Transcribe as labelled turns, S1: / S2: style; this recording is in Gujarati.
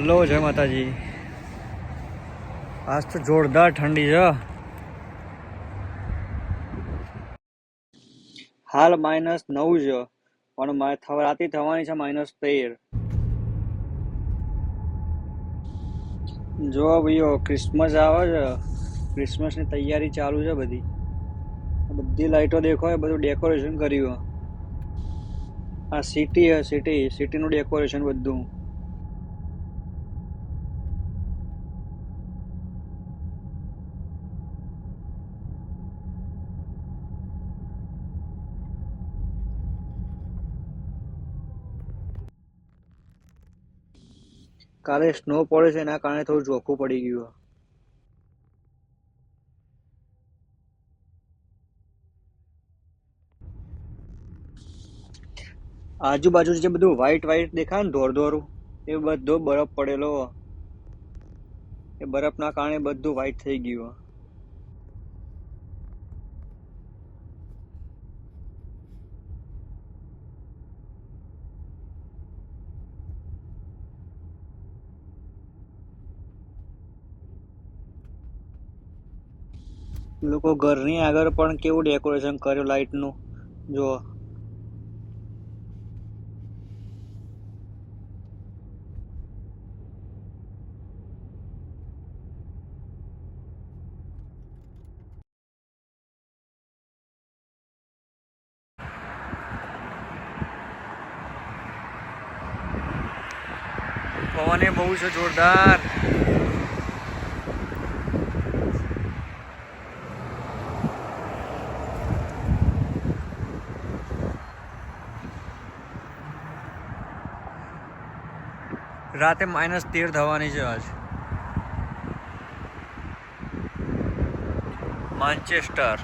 S1: હલો જય માતાજી. આજ તો જોરદાર ઠંડી છે. હાલ માઇનસ નવ છે. પણ મારે રાતે થવાની છે માઇનસ તેર. જો ભાઈઓ ક્રિસમસ આવે છે. ક્રિસમસની તૈયારી ચાલુ છે બધી. બધી લાઈટો દેખો બધું ડેકોરેશન કર્યું. આ સિટી છે સિટી સિટીનું ડેકોરેશન બધું. કાલે સ્નો પડે છે, એના કારણે થોડું ચોખ્ખું પડી ગયું. આજુબાજુ જે બધું વ્હાઈટ વ્હાઈટ દેખાય ને ધોર ધોરું એ બધો બરફ પડેલો. એ બરફના કારણે બધું વ્હાઈટ થઈ ગયું. લોકો ઘરની આગળ પણ કેવું ડેકોરેશન કર્યું લાઈટનું જો પવન એ બહુ છે જોરદાર. રાતે માઇનસ તેર થવાની છે આજ. માન્ચેસ્ટર